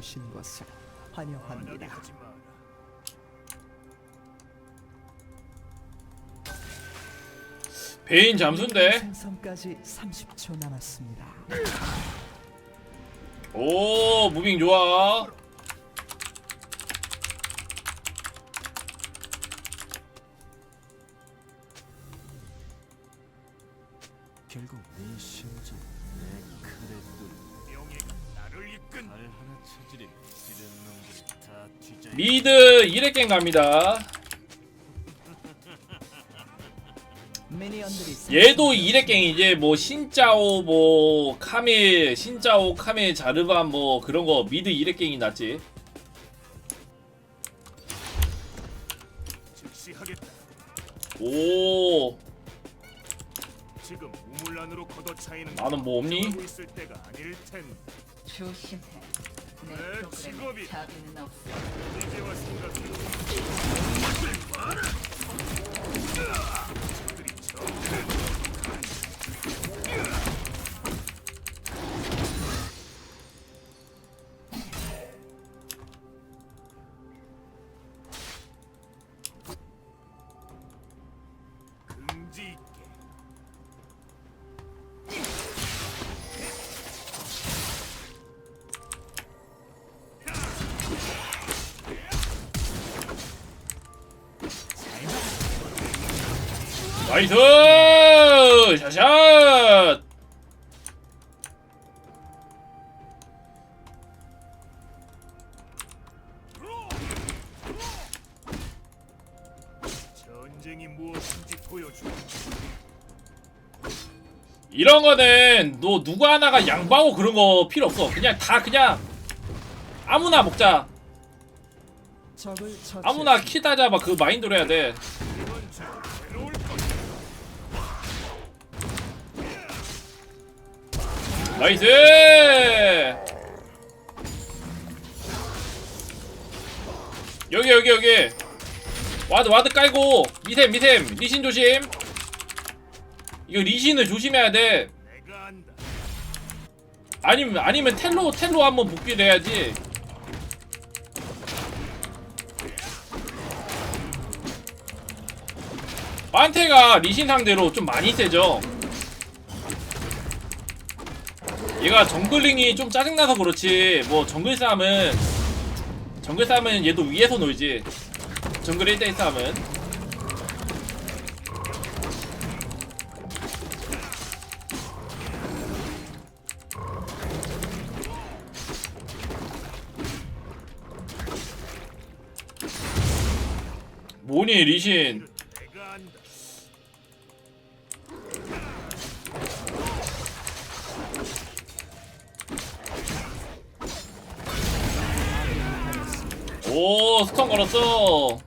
오신 것을 환영합니다. 베인 잠수인데 생성까지 30초 남았습니다. 오 무빙 좋아 결국 미드 1회갱 갑니다 얘도 2회갱 이제 뭐 신짜오 뭐 카메 신짜오 카메 자르반 뭐 그런 거 미드 2회갱이 낫지. 오 나는 뭐 없니? 조심해. 내 직업이- 자비는 없어. 이제와 생각해. 나이스! 샤샷 전쟁이 무엇인지 보여줘. 이런 거는 너 누구 하나가 양보하고 그런 거 필요 없어. 그냥 다 그냥 아무나 먹자. 아무나 키다 잡아 그 마인드로 해야 돼 나이스! 여기 여기 여기. 와드 와드 깔고. 미셈 미셈 리신 조심. 이거 리신을 조심해야 돼. 아니면 아니면 텔로 텔로 한번 복귀를 해야지. 만테가 리신 상대로 좀 많이 세죠 얘가 정글링이 좀 짜증나서 그렇지. 뭐 정글 싸움은 정글 싸움은 얘도 위에서 놀지. 정글 1대1 싸움은. 뭐니 리신 오 스턴 걸었어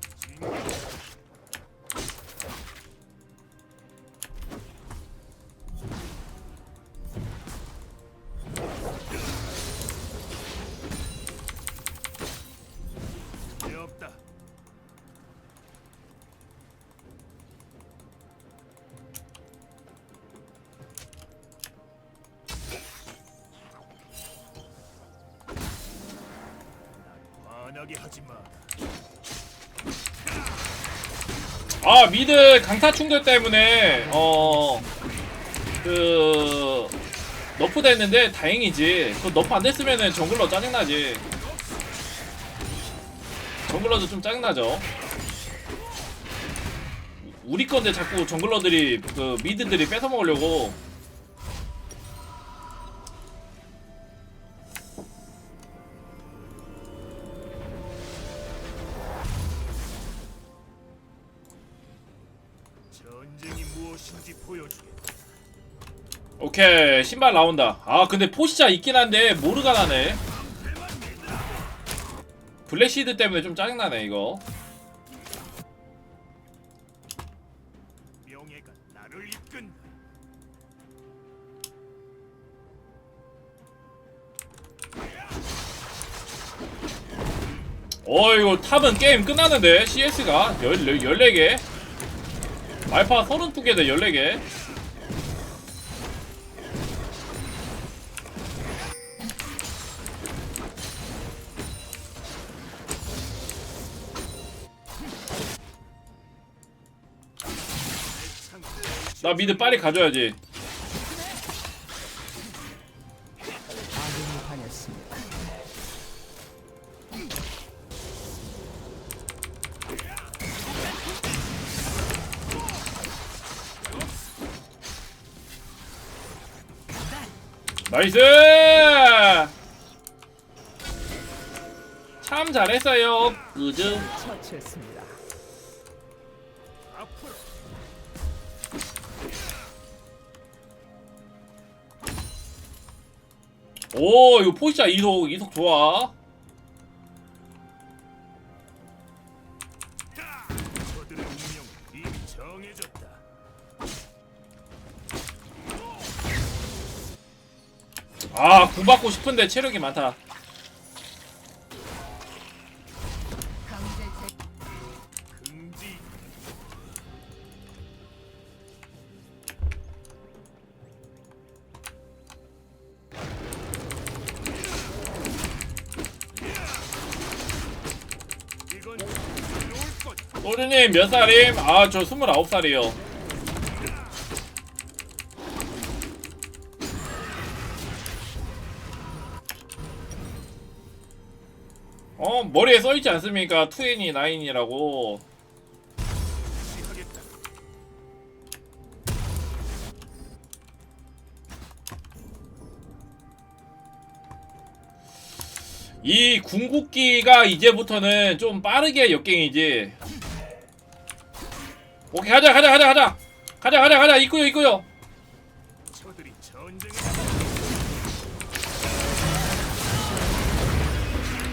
미드 강타 충돌 때문에 어그 너프 됐는데 다행이지. 그 너프 안 됐으면은 정글러 짜증나지. 정글러도 좀 짜증나죠. 우리 건데 자꾸 정글러들이 그 미드들이 뺏어 먹으려고 오케이 신발 나온다. 아 근데 포시자 있긴 한데 모르가 나네. 블랙시드 때문에 좀 짜증나네 이거. 어 이거 탑은 게임 끝나는데 CS가? 14개? 말파 32개 대 14개 나 미드 빨리 가져야지. 나이스! 참 잘했어요. 그즈. 처치했습니다. 오, 이거 포시자 이속, 이속 좋아. 아, 구 받고 싶은데 체력이 많다. 것. 소주님 몇 살임? 아, 저 29살이요. 어, 머리에 써있지 않습니까? 29이라고. 하겠다. 이 궁극기가 이제부터는 좀 빠르게 역갱이지. 오케이, 가자, 가자, 가자, 가자! 가자, 가자, 가자! 있고요, 있고요!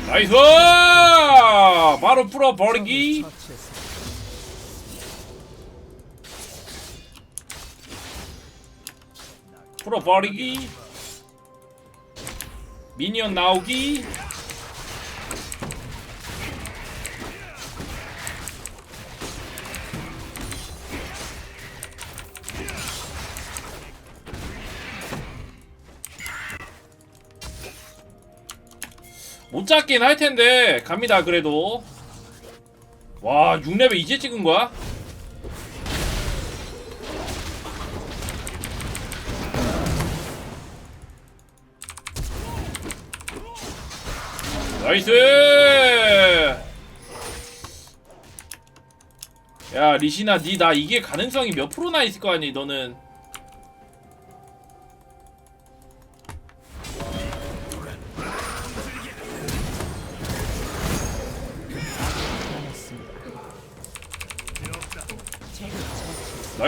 나이스! 바로 풀어버리기! 풀어버리기 미니언 나오기 못 잡긴 할 텐데 갑니다 그래도 와 6레벨 이제 찍은 거야? 나이스! 야 리시나 니 나 이게 가능성이 몇 프로나 있을 거 아니 너는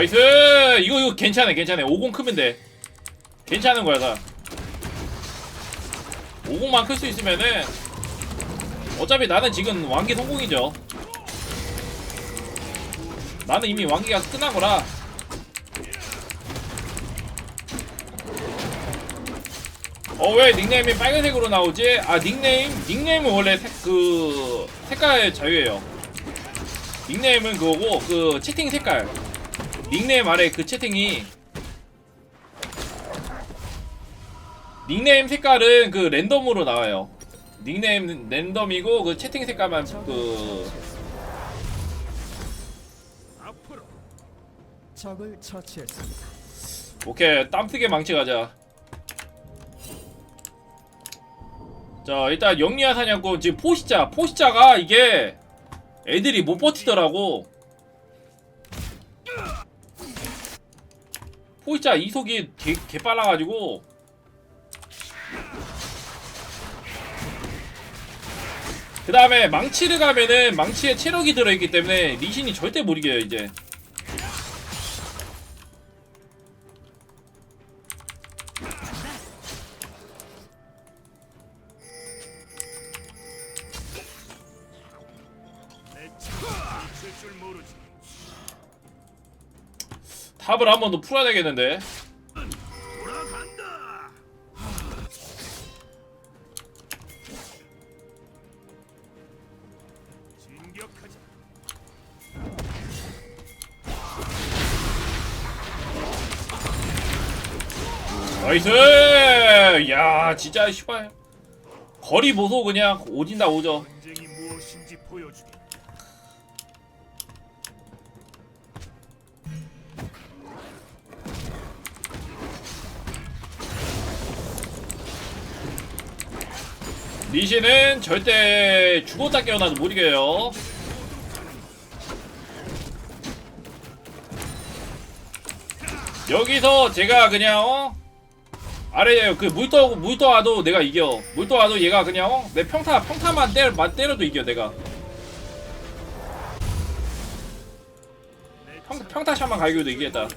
나이스! 이거 이거 괜찮아 괜찮아. 50 크면 돼. 괜찮은 거야 나 50만 클 수 있으면은 어차피 나는 지금 왕기 성공이죠. 나는 이미 왕기가 끝난 거라. 어 왜 닉네임이 빨간색으로 나오지? 아 닉네임? 닉네임은 원래 색, 그 색깔 자유예요. 닉네임은 그거고 그 채팅 색깔 닉네임 아래 그 채팅이 닉네임 색깔은 그 랜덤으로 나와요. 닉네임 랜덤이고 그 채팅 색깔만 그 앞으로 적을 처치했습니다. 오케이 땀뜨게 망치 가자. 자 일단 영리한 사냥꾼 지금 포시자 포시자가 이게 애들이 못 버티더라고. 포시자 이속이 개, 개 빨라가지고. 그 다음에 망치를 가면은 망치에 체력이 들어있기 때문에 리신이 절대 못 이겨요 이제 탑을 한 번 더 풀어야 되겠는데. 나이스! 야 진짜 씨발. 거리 보소 그냥. 오진다 오져 리시는 절대 죽었다 깨어나도 못 이겨요. 여기서 제가 그냥 어? 아래 그 물떠 물떠 와도 내가 이겨. 물 떠 와도 얘가 그냥 어? 내 평타 평타만 때려 만 때려도 이겨 내가. 평 평타샷만 갈겨도 이기겠다.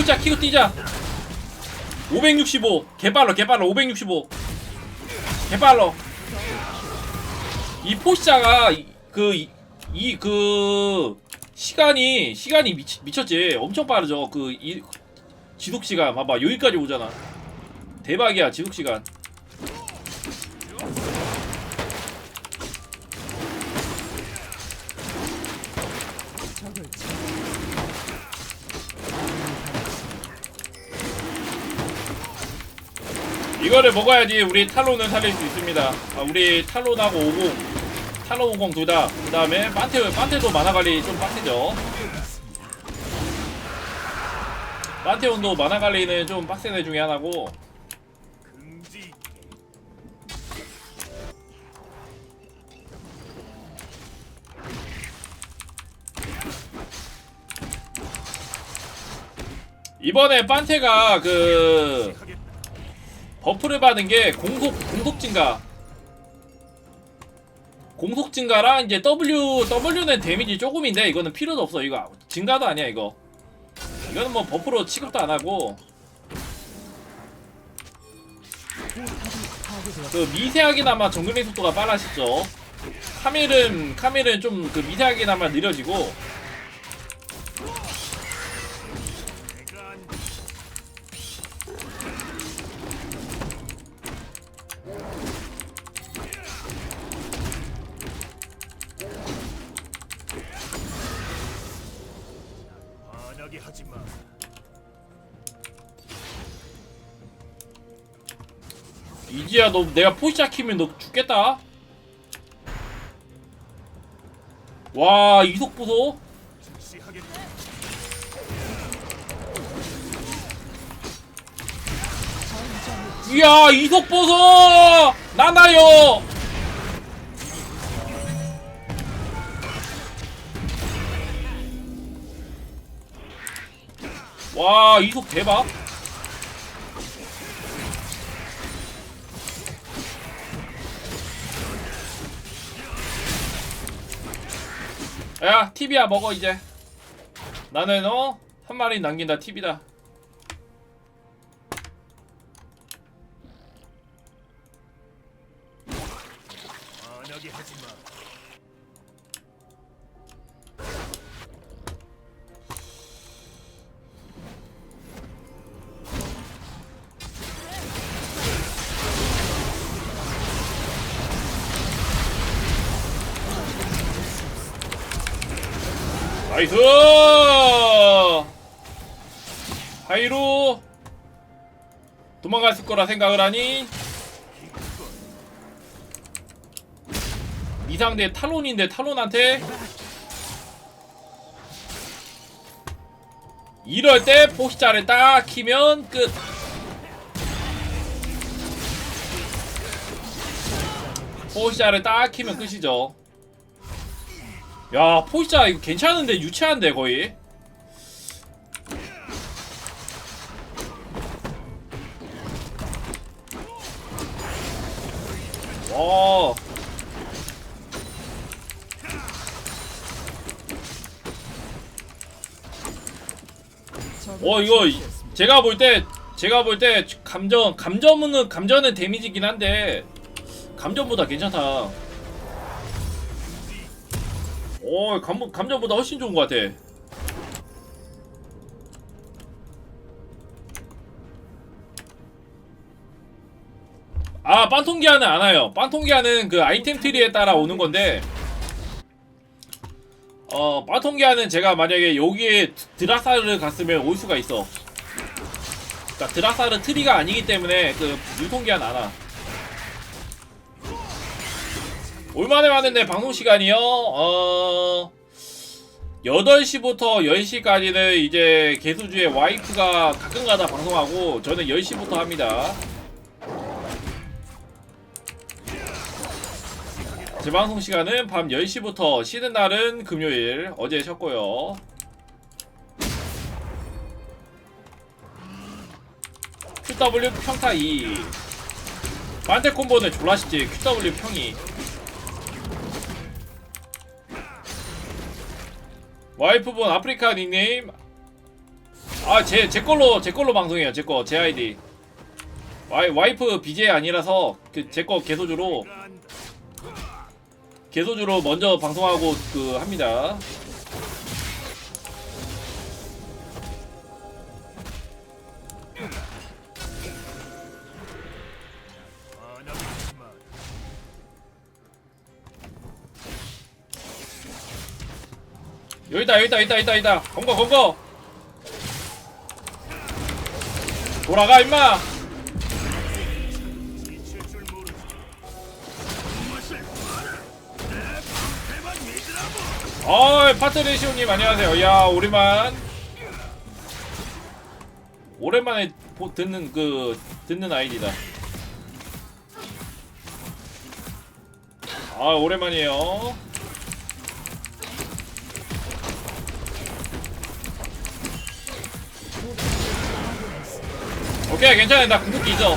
포자 키고 뛰자. 565 개빨러 개빨러 565 개빨러 이 포시자가 그 이 그 시간이 시간이 미치, 미쳤지. 엄청 빠르죠. 그 이 지속 시간. 봐봐. 여기까지 오잖아. 대박이야 지속 시간 이거를 먹어야지 우리 탈론을 살릴 수 있습니다. 아, 우리 탈론하고 50 탈론 50 둘다. 그 다음에 판테 판테도 만화 관리 좀 빡세죠. 판테온도 만화 관리는 좀 빡센 애 중에 하나고. 이번에 판테가 그. 버프를 받은 게 공속 공속 증가. 공속 증가랑 이제 W W는 데미지 조금인데 이거는 필요도 없어 이거 증가도 아니야 이거. 이거는 뭐 버프로 취급도 안 하고 그 미세하게나마 정글링 속도가 빨라지죠. 카밀은 카밀은 좀 그 미세하게나마 느려지고 야 너 내가 포시자 키면 너 죽겠다. 와 이속 보소. 이야 이속 보소 나나요. 와 이속 대박. 야 TV야 먹어 이제. 나는 어 한 마리 남긴다 TV다. 도망갔을 거라 생각을 하니 이 상대 탈론인데 탈론한테 이럴 때 포시자를 딱 키면 끝. 포시자를 딱 키면 끝이죠. 야 포시자 이거 괜찮은데? 유치한데 거의 와 적을 어 이거. 제가 볼 때 제가 볼 때 감전 감전은 감전은 데미지긴 한데 감전보다 괜찮다. 어 감 감전보다 훨씬 좋은 것 같아. 아 빤통기아는 안 와요. 빤통기아는 그 아이템 트리에 따라 오는 건데 어 빤통기아는 제가 만약에 여기에 드라사를 갔으면 올 수가 있어. 그러니까 드라사르 트리가 아니기 때문에 그 유통기한 안 와. 얼마나 왔는데 방송 시간이요? 어 8시부터 10시까지는 이제 개수주의 와이프가 가끔가다 방송하고 저는 10시부터 합니다. 재방송 시간은 밤 10시부터 쉬는 날은 금요일 어제 쉬었고요. QW 평타 2 반대 콤보는 졸라 쉽지 QW 평이 와이프분 아프리카 닉네임 아제 제 걸로 제 걸로 방송해요 제거제 아이디 와이 와이프 BJ 아니라서 그 제 거 개소주로. 개소주로 먼저 방송하고 그 합니다. 여기다 여기다 여기다 여기다 여기다. 건거 건거! 돌아가 임마 어이 파트리시오님 안녕하세요. 야 오랜만. 오랜만에 보- 듣는 그 듣는 아이디다. 아 오랜만이에요. 오케이 괜찮아 나 궁극기 있어.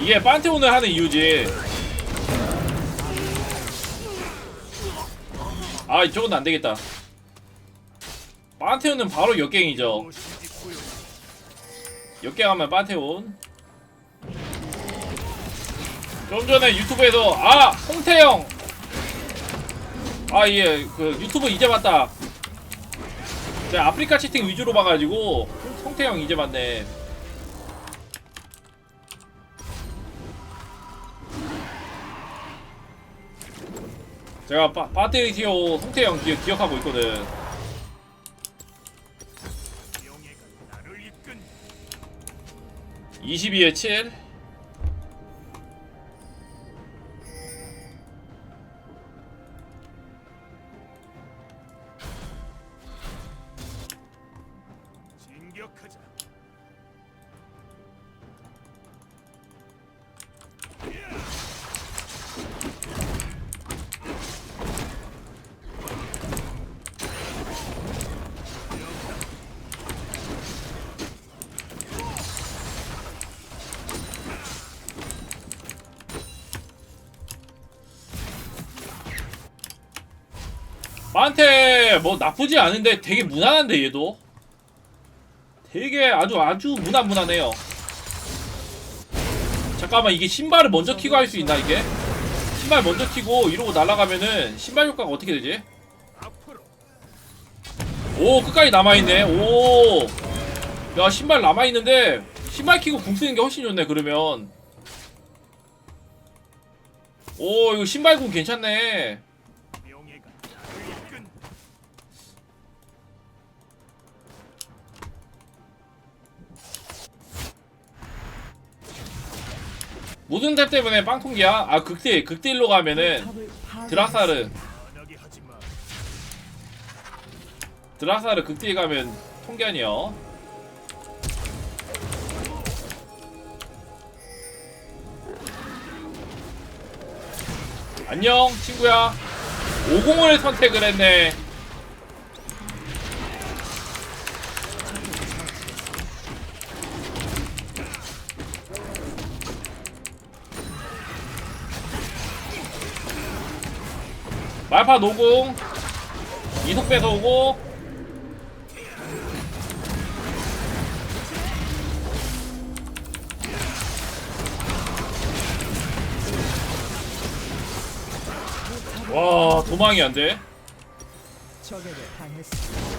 이게 판테온을 하는 이유지 아 저건 안되겠다. 판테온은 바로 역갱이죠. 역갱하면 판테온. 좀 전에 유튜브에서 아! 홍태영 아예그 유튜브 이제 봤다. 제가 아프리카 채팅 위주로 봐가지고 홍- 홍태영 이제 봤네 제가 파, 파트리시오 홍태영 기, 기억하고 있거든 명예가 나를 이끈 22에 7 진격하자. 마한테 뭐 나쁘지 않은데 되게 무난한데 얘도. 되게 아주 아주 무난무난해요. 잠깐만 이게 신발을 먼저 키고 할 수 있나 이게? 신발 먼저 키고 이러고 날아가면은 신발 효과가 어떻게 되지? 오 끝까지 남아있네. 오야 신발 남아있는데 신발 키고 궁 쓰는 게 훨씬 좋네 그러면. 오 이거 신발 궁 괜찮네 무슨 탭 때문에 빵통기야? 아 극딜 극딜로 가면은. 드라사르. 드라사르 극딜 가면 통견이요 안녕 친구야 50을 선택을 했네 말파 노공. 이속 뺏어오고. 와 도망이 안돼. 적에게 당했습니다.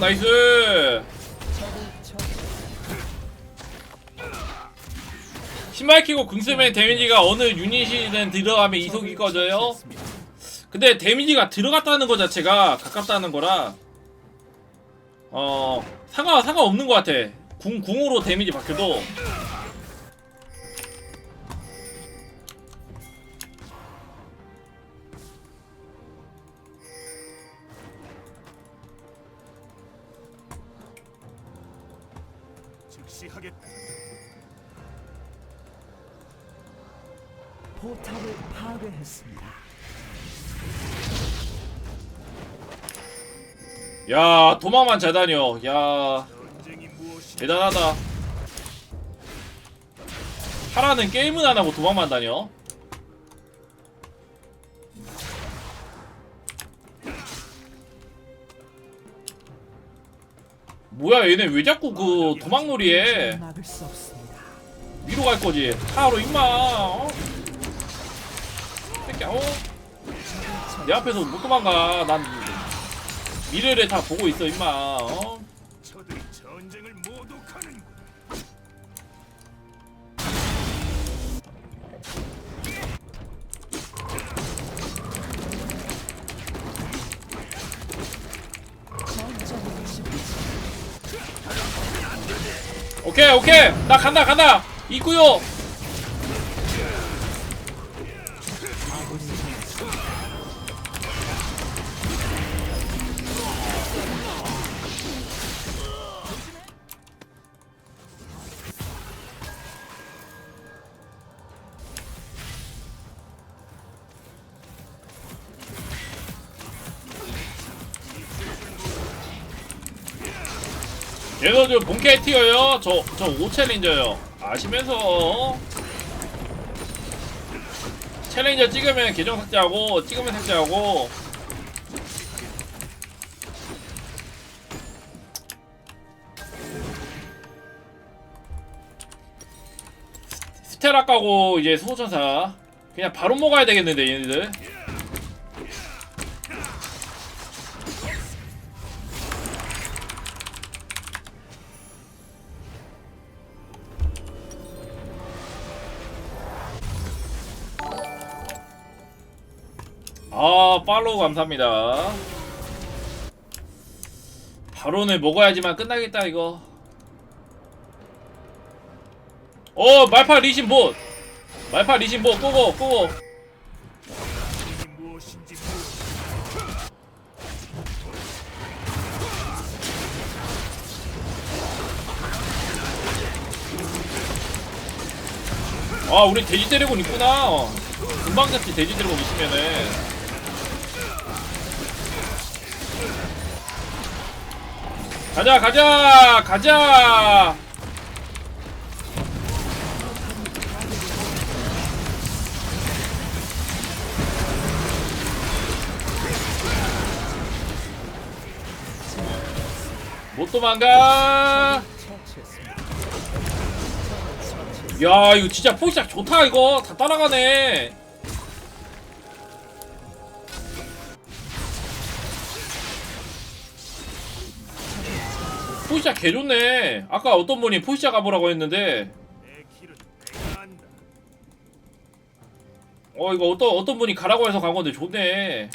나이스 신발 키고 궁 쓰면 데미지가 어느 유닛이든 들어가면 이속이 꺼져요. 근데 데미지가 들어갔다는 거 자체가 가깝다는 거라 어 상관 상관 없는 것 같아. 궁 궁으로 데미지 바뀌어도 즉시 하겠다. 포탑을 파괴했습니다. 야 도망만 잘 다녀. 야 전쟁이 무엇이 대단하다. 파라는 게임은 안 하고 도망만 다녀. 뭐야 얘네 왜 자꾸 그 도망놀이해? 수 없습니다. 위로 갈 거지. 타로 임마. 어? 새끼야. 어? 내 앞에서 못 도망가. 난 미래를 다 보고 있어 임마. 어? 오케이 나 간다 간다. 있구요 얘도 저 본캐 티어요? 저 저 5챌린저요. 아시면서. 챌린저 찍으면 계정 삭제하고 찍으면 삭제하고. 스테라 까고 이제 소천사. 그냥 바로 먹어야 되겠는데 얘네들 팔로우 감사합니다 바로는 먹어야지만 끝나겠다 이거 어 말파 리신 봇 말파 리신 봇 꼬고 꼬고. 아 우리 돼지 드래곤 있구나 어. 금방 잡지 돼지 드래곤 있으면은 가자 가자 가자! 못 도망가. 야 이거 진짜 포시작 좋다 이거. 다 따라가네 포시작 개좋네 아까 어떤 분이 포시작 가보라고 했는데. 어 이거 어떤 어떤 분이 가라고 해서 간 건데 좋네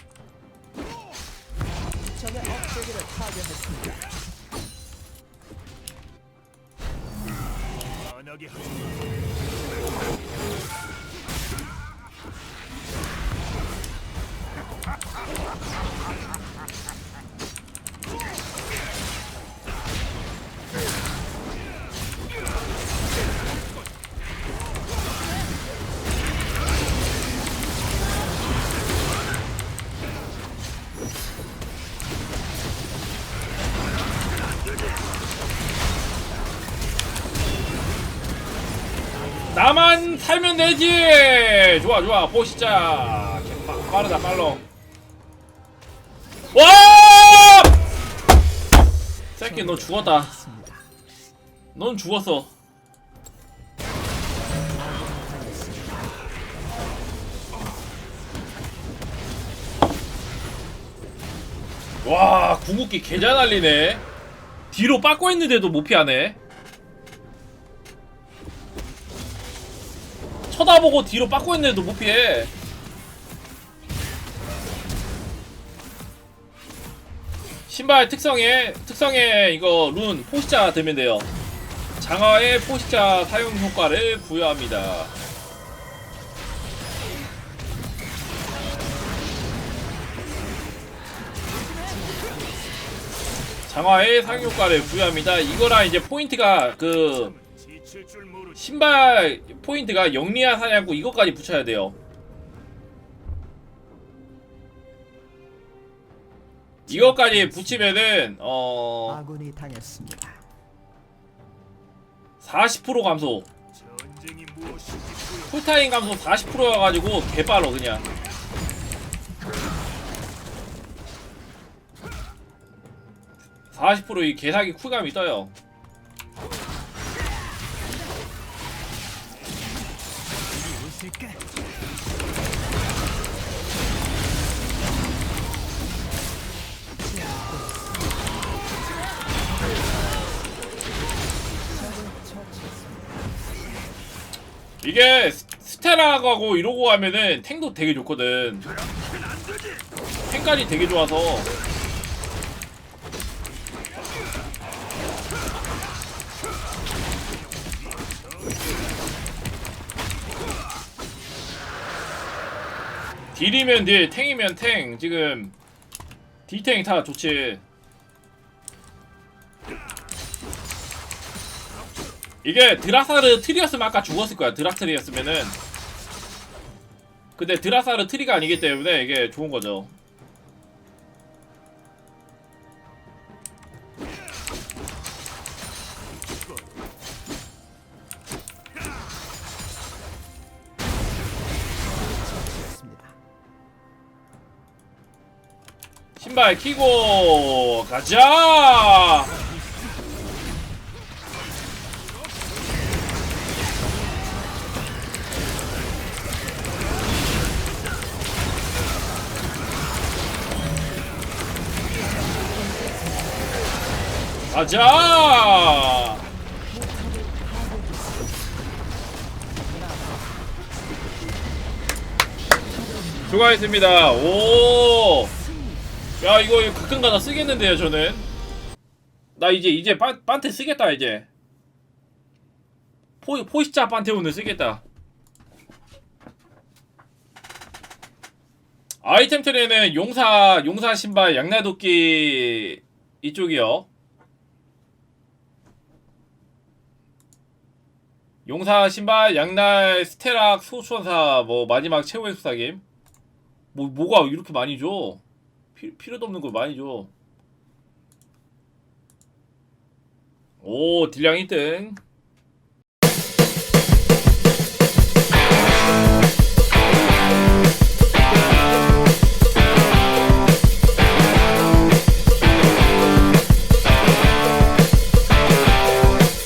살면 되지 좋아 좋아 빠- 빠르다 빨로 와 새끼 너 죽었다. 넌 죽었어. 와, 궁극기 개잘 날리네. 뒤로 빠고 있는데도 못 피하네. 쳐다보고 뒤로 빠고 있는데도 못 피해. 신발 특성에 특성에 이거 룬 포시자 되면 돼요. 장화의 포시자 사용 효과를 부여합니다. 장화의 사용 효과를 부여합니다. 이거랑 이제 포인트가 그. 신발 포인트가 영리한 사냥구 이것까지 붙여야 돼요. 이것까지 붙이면은 어 아군이 당했습니다. 40% 감소. 풀타임 감소 40%여가지고 개빨로 그냥. (40%이 개사기 쿨감이 떠요 이게 스- 스테라하고 이러고 하면은 탱도 되게 좋거든 탱까지 되게 좋아서 딜이면 딜, 탱이면 탱. 지금 딜탱 다 좋지. 이게 드라사르 트리였으면 아까 죽었을 거야. 드라트리였으면은. 근데 드라사르 트리가 아니기 때문에 이게 좋은 거죠. 신발 키고 가자. 가자. 수고하셨습니다. 오. 야 이거 가끔 가다 쓰겠는데요 저는 나 이제 이제 빤, 빤테 쓰겠다 이제 포, 포시자 판테온을 쓰겠다 아이템 트레는 용사 용사 신발 양날도끼 이쪽이요 용사 신발 양날 스테락 소천사 뭐 마지막 최후의 수사김 뭐 뭐가 이렇게 많이 줘 피, 필요도 없는 걸 많이 줘. 오, 딜량 1등.